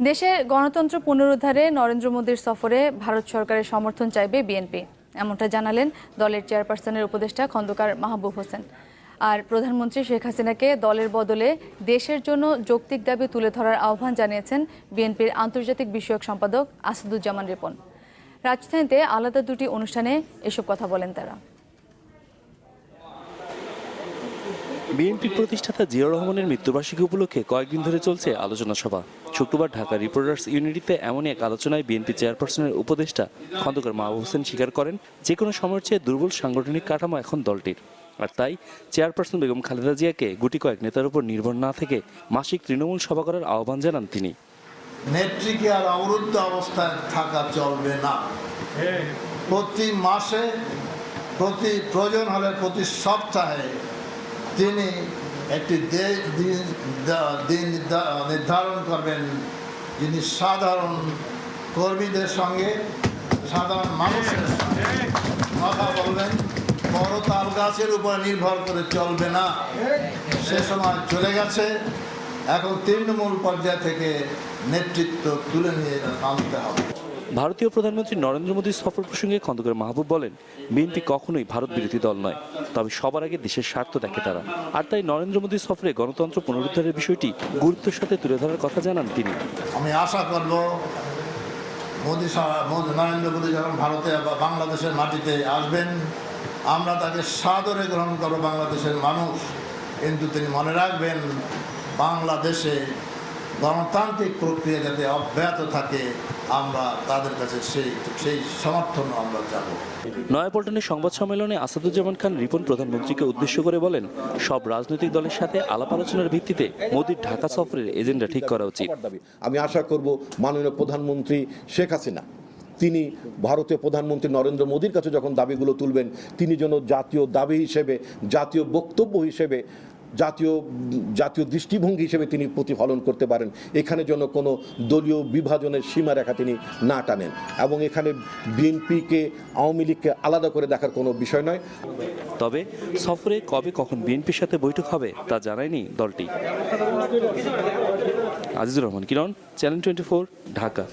দেশে গণতন্ত্র পুনরুদ্ধারে নরেন্দ্র মোদীর সফরে ভারত সরকারের সমর্থন চাইবে বিএনপি। এমনটা জানালেন দলের চেয়ারপারসনের উপদেষ্টা খন্দকার মাহবুব হোসেন। আর প্রধানমন্ত্রী শেখ হাসিনাকে দলের বদলে দেশের জন্য যৌক্তিক দাবি তুলে ধরার আহ্বান জানিয়েছেন বিএনপির আন্তর্জাতিক বিষয়ক সম্পাদক আসাদুজ্জামান রিপন। রাজধানীতে আলাদা দুটি অনুষ্ঠানে এসব কথা বলেন তারা। বিএনপির প্রতিষ্ঠাতা জিয়াউর রহমানের মৃত্যুবার্ষিকী উপলক্ষে কয়েকদিন ধরে চলছে আলোচনা সভা। শুক্রবার ঢাকা রিপোর্টার্স ইউনিটিতে এমনই এক আলোচনায় বিএনপি চেয়ারপারসনের উপদেষ্টা খন্দকার মাহবুব হোসেন স্বীকার করেন যে কোনো সময়ের চেয়ে দুর্বল সাংগঠনিক কাঠামো এখন দলটির। আর তাই চেয়ারপারসন বেগম খালেদা জিয়াকে গুটি কয়েক নেতার উপর নির্ভর না থেকে মাসিক তৃণমূল সভা করার আহ্বান জানান তিনি। নেত্রীকে আর অবরুদ্ধ অবস্থায় থাকা চলবে না। প্রতি মাসে প্রতি প্রয়োজন হলে প্রতি সপ্তাহে তিনি একটি দিন দিন নির্ধা- নির্ধারণ করবেন। যিনি সাধারণ কর্মীদের সঙ্গে সাধারণ মানুষের সঙ্গে কথা বলবেন, বড় তাল গাছের উপর নির্ভর করে চলবে না। সে সময় চলে গেছে। এখন তৃণমূল পর্যায় থেকে নেতৃত্ব তুলে নিয়ে আনতে হবে। ভারতীয় প্রধানমন্ত্রী নরেন্দ্র মোদীর সফর প্রসঙ্গে খন্দকার মাহবুব বলেন, বিএনপি কখনোই ভারত বিরোধী দল নয়, তবে সবার আগে দেশের স্বার্থ দেখে তারা। আর তাই নরেন্দ্র মোদীর সফরে গণতন্ত্র পুনরুদ্ধারের বিষয়টি গুরুত্বের সাথে তুলে ধরার কথা জানান তিনি। আমি আশা করব মোদী নরেন্দ্র মোদী যখন ভারতে বা বাংলাদেশের মাটিতে আসবেন, আমরা তাকে সাদরে গ্রহণ করব বাংলাদেশের মানুষ। কিন্তু তিনি মনে রাখবেন, বাংলাদেশে গণতান্ত্রিক প্রক্রিয়া যাতে অব্যাহত থাকে আমরা তাদের কাছে সেই সেই সমর্থন আমরা যাব নয়াপল্টনের সংবাদ সম্মেলনে আসাদুজ্জামান খান রিপন প্রধানমন্ত্রীকে উদ্দেশ্য করে বলেন সব রাজনৈতিক দলের সাথে আলাপ আলোচনার ভিত্তিতে মোদীর ঢাকা সফরের এজেন্ডা ঠিক করা উচিত। আমি আশা করব মাননীয় প্রধানমন্ত্রী শেখ হাসিনা তিনি ভারতীয় প্রধানমন্ত্রী নরেন্দ্র মোদীর কাছে যখন দাবিগুলো তুলবেন তিনি যেন জাতীয় দাবি হিসেবে জাতীয় বক্তব্য হিসেবে জাতীয় জাতীয় দৃষ্টিভঙ্গি হিসেবে তিনি প্রতিফলন করতে পারেন। এখানে যেন কোনো দলীয় বিভাজনের সীমারেখা তিনি না টানেন। এবং এখানে বিএনপিকে, আওয়ামী লীগকে আলাদা করে দেখার কোনো বিষয় নয়। তবে সফরে কবে কখন বিএনপির সাথে বৈঠক হবে, তা জানায়নি দলটি। Azizur Rahman, Kiron, channel twenty Dhaka.